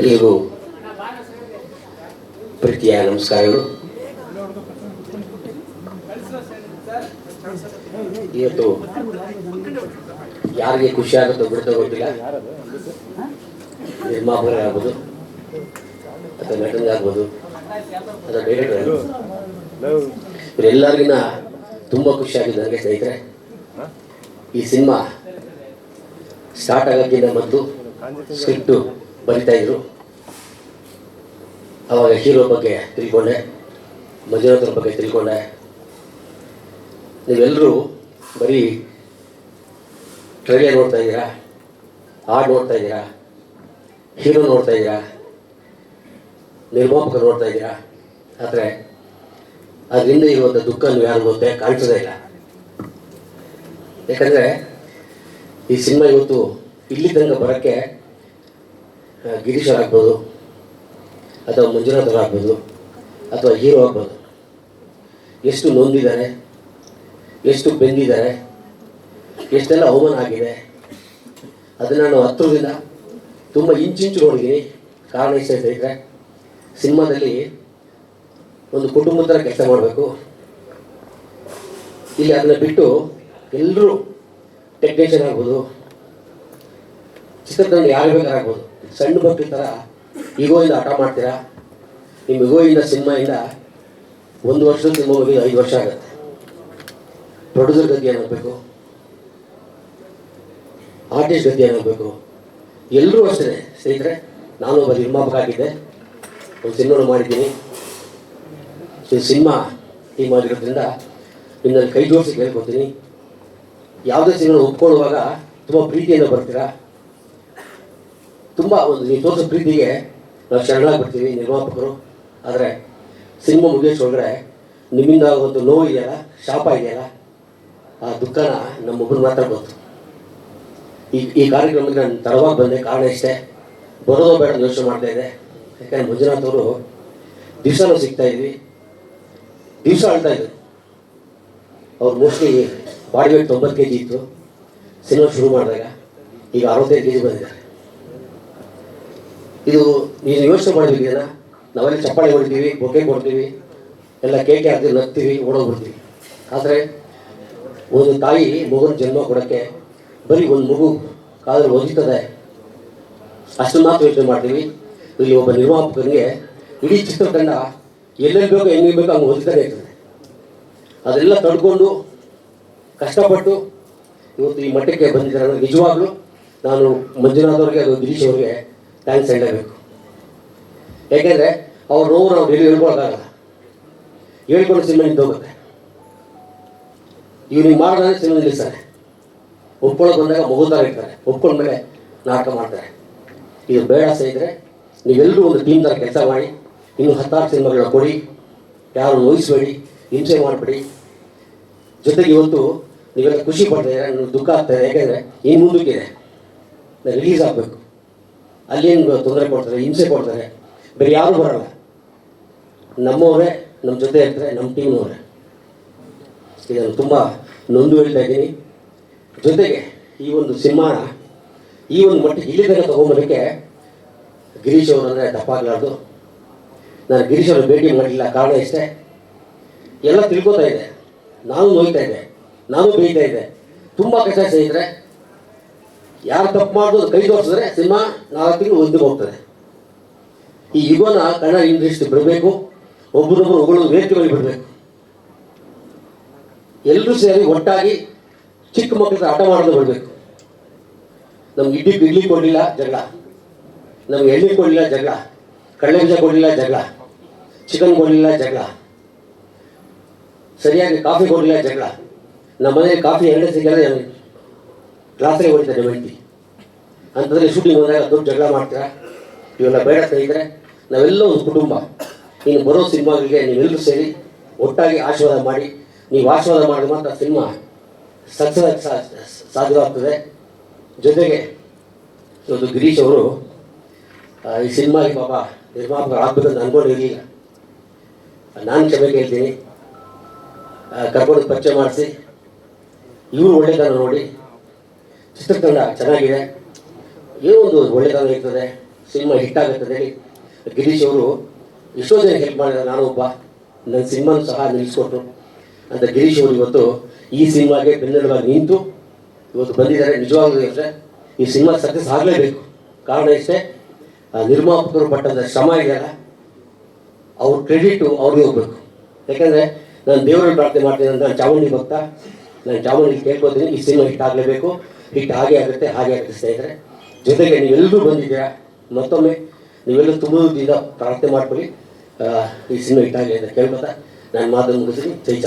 ಎಲ್ಲರಿಗೂ ಪ್ರೀತಿಯ ನಮಸ್ಕಾರಗಳು. ಇವತ್ತು ಯಾರಿಗೆ ಖುಷಿ ಆಗುತ್ತೋ ಬಿಡುತ್ತೋ ಗೊತ್ತಿಲ್ಲ. ನಿರ್ಮಾಪಕರಾಗ್ಬೋದು, ಅಥವಾ ನಟನಾಗ್ಬೋದು ಅಥವಾ ಡೈರೆಕ್ಟರ್ ಇವರೆಲ್ಲರಿಗಿನ ತುಂಬ ಖುಷಿ ಆಗಿದೆ ನನಗೆ ಸ್ನೇಹಿತರೆ. ಈ ಸಿನಿಮಾ ಸ್ಟಾರ್ಟ್ ಆಗೋಕ್ಕಿಂತ ಮತ್ತು ಸ್ಕ್ರಿಪ್ಟು ಬರಿತಾ ಇದ್ರು. ಅವಾಗ ಹೀರೋ ಬಗ್ಗೆ ತಿಳ್ಕೊಂಡೆ, ಮಂಜುನಾಥ್ರ ಬಗ್ಗೆ ತಿಳ್ಕೊಂಡೆ. ನೀವೆಲ್ಲರೂ ಬರೀ ಟ್ರೈಲರ್ ನೋಡ್ತಾ ಇದ್ದೀರಾ, ಹಾಡು ನೋಡ್ತಾ ಇದ್ದೀರಾ, ಹೀರೋ ನೋಡ್ತಾ ಇದ್ದೀರಾ, ನಿರ್ಮಾಪಕ ನೋಡ್ತಾ ಇದ್ದೀರಾ? ಆದರೆ ಅದರಿಂದ ಇರುವಂಥ ದುಃಖ ನೀವು ಯಾರು ಗೊತ್ತೇ ಕಾಣಿಸೋದೇ ಇಲ್ಲ. ಯಾಕಂದರೆ ಈ ಸಿನಿಮಾ ಇವತ್ತು ಇಲ್ಲಿ ತನಕ ಬರೋಕ್ಕೆ ಗಿರೀಶ್ ಆಗ್ಬೋದು, ಅಥವಾ ಮಂಜುನಾಥ್ ಆಗ್ಬೋದು, ಅಥವಾ ಹೀರೋ ಆಗ್ಬೋದು. ಎಷ್ಟು ನೊಂದಿದ್ದಾರೆ, ಎಷ್ಟು ಬೆಂದಿದ್ದಾರೆ, ಎಷ್ಟೆಲ್ಲ ಅವಮಾನ ಆಗಿದೆ, ಅದನ್ನು ನಾನು ಹತ್ತಿರದಿಂದ ತುಂಬ ಇಂಚಿಂಚು ನೋಡಿದ್ದೀನಿ. ಕಾರಣ ಇಷ್ಟ ಸ್ನೇಹಿತರೆ ಸಿನಿಮಾದಲ್ಲಿ ಒಂದು ಕುಟುಂಬದ ಥರ ಕೆಲಸ ಮಾಡಬೇಕು. ಇಲ್ಲಿ ಅದನ್ನ ಬಿಟ್ಟು ಎಲ್ಲರೂ ಟೆಕ್ನಿಷಿಯನ್ ಆಗ್ಬೋದು ಚಿತ್ರದಲ್ಲಿ ಯಾರು ಬೇಕಾದ್ರೆ ಆಗ್ಬೋದು. ಸಣ್ಣ ಮಕ್ಕಳ ಥರ ಈಗೋಯಿಂದ ಆಟ ಮಾಡ್ತೀರಾ? ನಿಮ್ಮ ಈಗೋಯಿಂದ, ಸಿನಿಮಾಯಿಂದ ಒಂದು ವರ್ಷದ ಸಿನಿಮಾ ಹೋಗಿ ಐದು ವರ್ಷ ಆಗುತ್ತೆ. ಪ್ರೊಡ್ಯೂಸರ್ ಗತಿ ಏನಾಗಬೇಕು? ಆರ್ಟಿಸ್ಟ್ ಗತಿ ಏನಾಗಬೇಕು? ಎಲ್ಲರೂ ಅಷ್ಟೇ ಸ್ನೇಹಿತರೆ, ನಾನು ಒಬ್ಬ ನಿರ್ಮಾಪಕ ಆಗಿದ್ದೆ ಒಂದು ಸಿನಿಮಾನು ಮಾಡಿದ್ದೀನಿ. ಈ ಸಿನಿಮಾ ಟೀಮ್ ಆಗಿರೋದ್ರಿಂದ ನಿಮ್ಮಲ್ಲಿ ಕೈ ಜೋಡಿಸಿ ಕೇಳ್ಕೊತೀನಿ. ಯಾವುದೇ ಸಿನಿಮಾ ಒಪ್ಕೊಳ್ಳುವಾಗ ತುಂಬ ಪ್ರೀತಿಯಿಂದ ಬರ್ತೀರಾ? ತುಂಬ ಒಂದು ನೀವು ತೋರಿಸೋ ಪ್ರೀತಿಗೆ ನಾವು ಬರ್ತೀವಿ ನಿರ್ಮಾಪಕರು. ಆದರೆ ಸಿನಿಮಾ ಮುಗಿಯೋಷ್ಟೊಳಗಡೆ ನಿಮ್ಮಿಂದ ಒಂದು ನೋವು ಇದೆಯಲ್ಲ, ಶಾಪ ಇದೆಯಲ್ಲ, ಆ ದುಃಖನ ನಮ್ಮೊಬ್ಬರು ಮಾತ್ರ ಗೊತ್ತು. ಈ ಈ ಕಾರ್ಯಕ್ರಮಕ್ಕೆ ನಾನು ತಡವಾಗಿ ಬಂದೆ, ಕಾರಣ ಇಷ್ಟೇ. ಬರೋದು ಬೇಡ ಯೋಚನೆ ಮಾಡ್ತಾ ಇದ್ದೆ. ಯಾಕಂದ್ರೆ ಮಂಜುನಾಥ್ ಅವರು ದಿವಸನೂ ಸಿಗ್ತಾ ಇದ್ವಿ. ದಿವಸ ಆಳ್ತಾ ಇದ್ರು. ಅವ್ರು ಮೋಸ್ಟ್ಲಿ ಬಾಡಿ ವೇಟ್ ತೊಂಬತ್ತು ಕೆ ಜಿ ಇತ್ತು. ಸಿನಿಮಾ ಶುರು ಮಾಡಿದಾಗ ಈಗ ಅರವತ್ತೈದು ಕೆ ಜಿ ಬಂದಿದ್ದಾರೆ ಇದು ನೀನು ಯೋಚನೆ ಮಾಡಿದ್ವಿ ನಾವೆಲ್ಲ ಚಪ್ಪಾಳೆ ಹೊಡಿತೀವಿ, ಬೊಕ್ಕೆ ಕೊಡ್ತೀವಿ, ಎಲ್ಲ ಕೇಕೆ ಹಾಕಿ ನಗ್ತೀವಿ, ಓಡೋಗ್ಬಿಡ್ತೀವಿ. ಆದರೆ ಒಂದು ತಾಯಿ ಮಗುನ ಜನ್ಮ ಕೊಡೋಕ್ಕೆ ಬರೀ ಒಂದು ಮಗು ಕಾಲದಲ್ಲಿ ಒದಿತದೆ ಅಷ್ಟು ಮಾತ್ರ ಯೋಚನೆ ಮಾಡ್ತೀವಿ. ಇಲ್ಲಿ ಒಬ್ಬ ನಿರ್ಮಾಪಕನಿಗೆ ಇಡೀ ಚಿತ್ರತಂಡ ಎಲ್ಲೆಲ್ಲಿ ಬೇಕೋ ಹೆಂಗೆ ಬೇಕೋ ಹಂಗೆ ಒದಿತಾನೆ ಇರ್ತದೆ. ಅದೆಲ್ಲ ತಡ್ಕೊಂಡು ಕಷ್ಟಪಟ್ಟು ಇವತ್ತು ಈ ಮಟ್ಟಕ್ಕೆ ಬಂದಿದ್ದಾರೆ. ನಿಜವಾಗ್ಲೂ ನಾನು ಮಂಜುನಾಥ್ ಅವ್ರಿಗೆ ಅದು ಗಿರೀಶ್ ಅವ್ರಿಗೆ ಥ್ಯಾಂಕ್ಸ್ ಹೇಳಬೇಕು ಯಾಕೆಂದರೆ ಅವ್ರ ನೋವು ನಾವು ಎಲ್ಲಿ ಹೇಳ್ಕೊಳಕ್ಕಾಗಲ್ಲ ಹೇಳ್ಕೊಂಡು ಸಿನಿಮಾ ನಿಂತೋಗುತ್ತೆ ನೀವು ಮಾಡಿದ್ರೆ, ಸಿನಿಮಾ ನಿಲ್ಲಿಸ್ತಾರೆ. ಒಪ್ಕೊಳ್ಳೋಕೆ ಬಂದಾಗ ಮಗುತಾರ ಇರ್ತಾರೆ ಒಪ್ಕೊಂಡ್ಮೇಲೆ ನಾಟಕ ಮಾಡ್ತಾರೆ. ಇದು ಬೇಡ ಸಹಿದ್ರೆ ನೀವೆಲ್ಲರೂ ಒಂದು ಟೀಮ್ ಥರ ಕೆಲಸ ಮಾಡಿ, ಇನ್ನು ಹತ್ತಾರು ಸಿನಿಮಾಗಳ ಕೊಡಿ ಯಾರು ನೋಯಿಸಬೇಡಿ ಹಿಂಸೆ ಮಾಡಬೇಡಿ. ಜೊತೆಗೆ ಇವತ್ತು ನೀವೆಲ್ಲ ಖುಷಿ ಪಡ್ತಾ ಇದ್ದಾರೆ ದುಃಖ ಆಗ್ತಾ ಇದೆ. ಯಾಕೆಂದರೆ ಇನ್ನು ಮುಂದಕ್ಕಿದೆ ರಿಲೀಸ್ ಆಗಬೇಕು. ಅಲ್ಲೇನು ತೊಂದರೆ ಕೊಡ್ತಾರೆ, ಹಿಂಸೆ ಕೊಡ್ತಾರೆ, ಬೇರೆ ಯಾರು ಬರಲ್ಲ. ನಮ್ಮವರೇ ನಮ್ಮ ಜೊತೆ ಇರ್ತಾರೆ ನಮ್ಮ ಟೀಮ್ನವರೇ. ಇದನ್ನು ತುಂಬ ನೊಂದು ಹೇಳ್ತಾ ಇದ್ದೀನಿ. ಜೊತೆಗೆ ಈ ಒಂದು ಸಿನಿಮಾನ ಈ ಒಂದು ಮಟ್ಟಿಗೆ ಇಲ್ಲಿ ತನಕ ತೊಗೊಂಬರೋಕ್ಕೆ ಗಿರೀಶ್ ಅವರಂದರೆ ತಪ್ಪಾಗಲಾರ್ದು ನಾನು ಗಿರೀಶ್ ಅವರು ಭೇಟಿ ಮಾಡಲಿಲ್ಲ, ಕಾರಣ ಇಷ್ಟೇ. ಎಲ್ಲ ತಿಳ್ಕೊತಾ ಇದೆ ನಾನು ನೋಯ್ತಾ ಇದ್ದೆ. ನಾನು ಬೇಯ್ತಾ ಇದ್ದೆ. ತುಂಬ ಕಷ್ಟ ಸ್ನೇಹಿತರೆ ಯಾರು ತಪ್ಪು ಮಾಡೋದು ಕೈ ತೋರಿಸಿದ್ರೆ ಸಿನಿಮಾ ನಾಲ್ಕು ತಿಂಗಳು ಒಂದಿಗೆ ಹೋಗ್ತದೆ. ಈ ಯುಗನ ಕನ್ನಡ ಇಂಡಸ್ಟ್ರಿ ಬರಬೇಕು ಒಬ್ಬರೊಬ್ಬರು ಹೊಗಳೋದು ವೇದಿಕೆಗಳಿಗೆ ಬಿಡಬೇಕು. ಎಲ್ಲರೂ ಸೇರಿ ಒಟ್ಟಾಗಿ ಚಿಕ್ಕ ಮಕ್ಕಳ ಆಟ ಮಾಡೋದು ಬಿಡಬೇಕು. ನಮ್ಗೆ ಇಡ್ಲಿ ಇಡ್ಲಿ ಕೊಡಲಿಲ್ಲ, ಜಗಳ. ನಮ್ಗೆ ಎಳ್ಳಿ ಕೊಡಲಿಲ್ಲ, ಜಗಳ. ಕಡಲೆ ಬೀಜ ಕೊಡಲಿಲ್ಲ, ಜಗಳ. ಚಿಕನ್ ಕೊಡಲಿಲ್ಲ, ಜಗಳ. ಸರಿಯಾಗಿ ಕಾಫಿ ಕೊಡಲಿಲ್ಲ, ಜಗಳ. ನಮ್ಮ ಕಾಫಿ ಎರಡೇ ಸಿಗಲ್ಲ ಕ್ಲಾಸ್ಗೆ ಹೊಡಿತಾರೆ ಬೆಟ್ಟಿ ಅಂತಂದರೆ ಶೂಟಿಂಗ್ ಹೋದಾಗ ದೊಡ್ಡ ಜಗಳ ಮಾಡ್ತೀರಾ? ಇವೆಲ್ಲ ಬೇಡ ಇದ್ರೆ ನಾವೆಲ್ಲ ಒಂದು ಕುಟುಂಬ. ನೀನು ಬರೋ ಸಿನಿಮಾಗಳಿಗೆ ನೀವೆಲ್ಲರೂ ಸೇರಿ ಒಟ್ಟಾಗಿ ಆಶೀರ್ವಾದ ಮಾಡಿ, ನೀವು ಆಶೀರ್ವಾದ ಮಾಡಿದ್ರೆ ಮಾತ್ರ ಸಿನಿಮಾ ಸಕ್ಸಸ್ ಸಾಧ್ಯವಾಗ್ತದೆ. ಜೊತೆಗೆ ಇವತ್ತು ಗಿರೀಶ್ ಅವರು ಈ ಸಿನಿಮಾಗೆ ಪಾಪ ನಿರ್ಮಾಪಕ ಆಗ್ಬೇಕಂತ ಅನ್ಕೊಂಡಿರಲಿಲ್ಲ ನಾನು ಕ್ಷಮೆ ಕೇಳ್ತೀನಿ. ಕರ್ಕೊಂಡು ಪರಿಚಯ ಮಾಡಿಸಿ. ಇವರು ಒಳ್ಳೆಯದನ್ನು ನೋಡಿ. ಚಿತ್ರತಂಡ ಚೆನ್ನಾಗಿದೆ. ಏನೋ ಒಂದು ಒಳ್ಳೆತನ ಇರ್ತದೆ, ಸಿನಿಮಾ ಹಿಟ್ ಆಗುತ್ತೆ ಹೇಳಿ. ಗಿರೀಶ್ ಅವರು ಎಷ್ಟೋ ಜನ ಹೆಲ್ಪ್ ಮಾಡಿದ ನಾನು ಒಬ್ಬ. ನನ್ನ ಸಿನಿಮಾನು ಸಹ ನಿಲ್ಲಿಸ್ಕೊಟ್ರು. ಅಂತ ಗಿರೀಶ್ ಅವರು ಇವತ್ತು ಈ ಸಿನಿಮಾಗೆ ಬೆನ್ನೆಲುಬಾಗಿ ನಿಂತು ಇವತ್ತು ಬಂದಿದ್ದಾರೆ. ನಿಜವಾಗಲೂ ಇದ್ರೆ ಈ ಸಿನಿಮಾ ಸಕ್ಸಸ್ ಆಗಲೇಬೇಕು. ಕಾರಣ ಇಷ್ಟೇ, ಆ ನಿರ್ಮಾಪಕರು ಪಟ್ಟಂತ ಶ್ರಮ ಇದೆಯಲ್ಲ, ಅವ್ರ ಕ್ರೆಡಿಟು ಅವ್ರಿಗೆ ಹೋಗ್ಬೇಕು. ಯಾಕಂದರೆ ನಾನು ದೇವರಲ್ಲಿ ಪ್ರಾರ್ಥನೆ ಮಾಡ್ತೀನಿ ನಾನು ಚಾಮುಂಡಿ ಭಕ್ತ, ನಾನು ಚಾಮುಂಡಿ ಕೇಳ್ಕೊತೀನಿ, ಈ ಸಿನಿಮಾ ಹಿಟ್ ಆಗಲೇಬೇಕು. ಹಿಟ್ ಹಾಗೆ ಆಗುತ್ತೆ ಹಾಗೆ ಆಗುತ್ತೆ ಸ್ನೇಹಿತರೆ ಜೊತೆಗೆ ನೀವೆಲ್ಲರೂ ಬಂದಿದ್ದೀರಾ, ಮತ್ತೊಮ್ಮೆ ನೀವೆಲ್ಲರೂ ತುಂಬದಿಂದ ಪ್ರಾರ್ಥನೆ ಮಾಡ್ಕೊಳ್ಳಿ. ಈ ಸಿನಿಮಾ ಹಿಟ್ ಅಂತ ಕೇಳ್ಕೊತಾ ನಾನು ಮಾತನ್ನು ಮುಗಿಸಿ ಜೈ